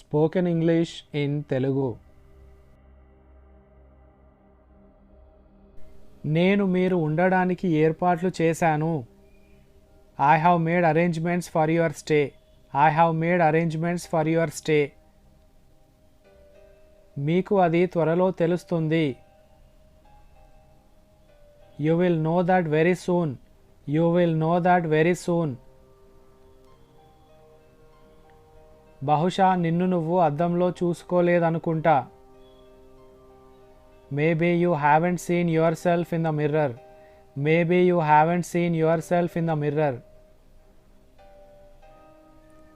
Spoken English in Telugu. నేను మీరు ఉండడానికి ఏర్పాట్లు చేశాను. I have made arrangements for your stay I have made arrangements for your stay మీకు అది త్వరలో తెలుస్తుంది. You will know that very soon you will know that very soon బహుశా నిన్ను నువ్వు అద్దంలో చూసుకోలేదనుకుంటా. Maybe you haven't seen yourself in the mirror maybe you haven't seen yourself in the mirror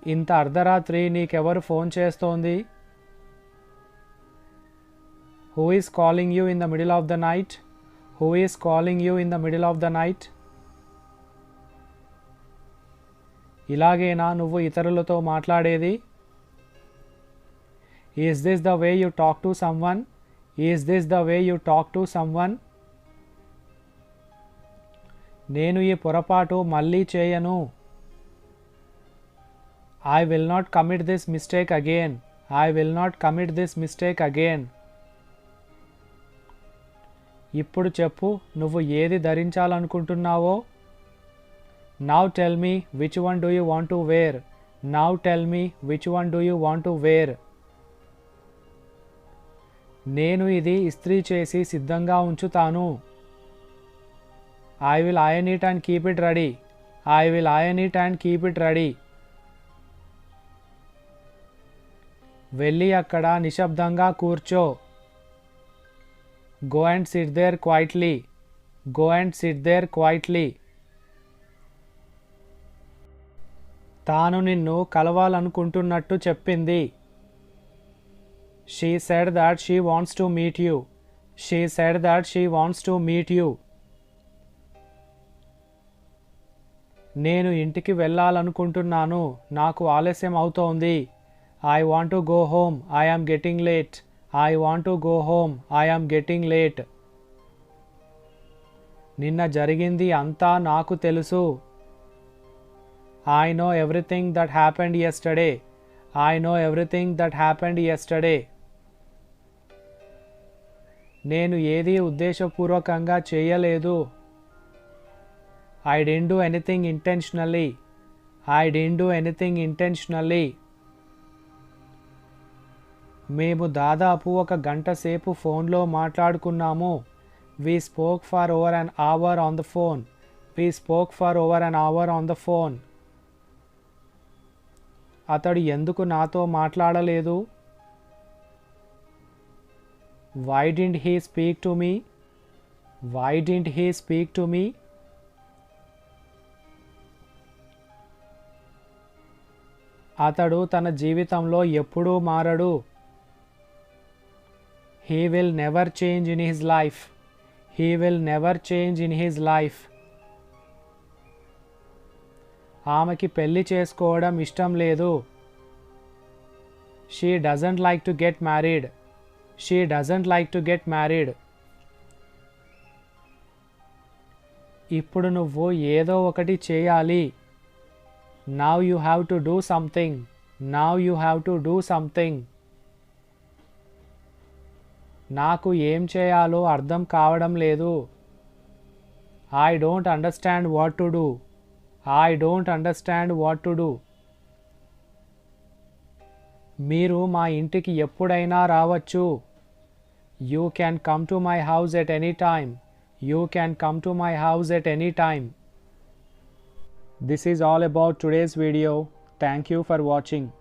ఇంత అర్ధరాత్రి నీకెవరు ఫోన్ చేస్తోంది? Who is calling you in the middle of the night who is calling you in the middle of the night ఇలాగేనా నువ్వు ఇతరులతో మాట్లాడేది? Is this the way you talk to someone? Is this the way you talk to someone? నేను ఈ పొరపాటు మళ్ళీ చేయను. I will not commit this mistake again I will not commit this mistake again ఇప్పుడు చెప్పు నువ్వు ఏది ధరించాలనుకుంటున్నావో? Now tell me which one do you want to wear now tell me which one do you want to wear నేను ఇది ఇస్త్రీ చేసి సిద్ధంగా ఉంచుతాను. I will iron it and keep it ready I will iron it and keep it ready వెళ్ళి అక్కడ నిశ్శబ్దంగా కూర్చో. Go and sit there quietly go and sit there quietly తాను నిన్ను కలవాలనుకుంటున్నట్టు చెప్పింది. She said that she wants to meet you she said that she wants to meet you నేను ఇంటికి వెళ్ళాలనుకుంటున్నాను. నాకు ఆలస్యం అవుతోంది. I want to go home I am getting late I want to go home I am getting late నిన్న జరిగింది అంతా నాకు తెలుసు. I know everything that happened yesterday I know everything that happened yesterday నేను ఏది ఉద్దేశపూర్వకంగా చేయలేదు. I didn't do anything intentionally I didn't do anything intentionally మేము దాదాపు ఒక గంట సేపు ఫోన్లో మాట్లాడుకున్నాము. We spoke for over an hour on the phone we spoke for over an hour on the phone అతడు ఎందుకు నాతో మాట్లాడలేదు? Why didn't he speak to me why didn't he speak to me అతడు తన జీవితంలో ఎప్పుడూ మారడు. He will never change in his life he will never change in his life ఆమెకి పెళ్ళి చేసుకోవడం ఇష్టం లేదు. She doesn't like to get married she doesn't like to get married ఇప్పుడు నువ్వు ఏదో ఒకటి చేయాలి. Now you have to do something now you have to do something నాకు ఏం చేయాలో అర్థం కావడం లేదు. I don't understand what to do I don't understand what to do మీరు మా ఇంటికి ఎప్పుడైనా రావచ్చు. You can come to my house at any time. You can come to my house at any time. This is all about today's video. Thank you for watching.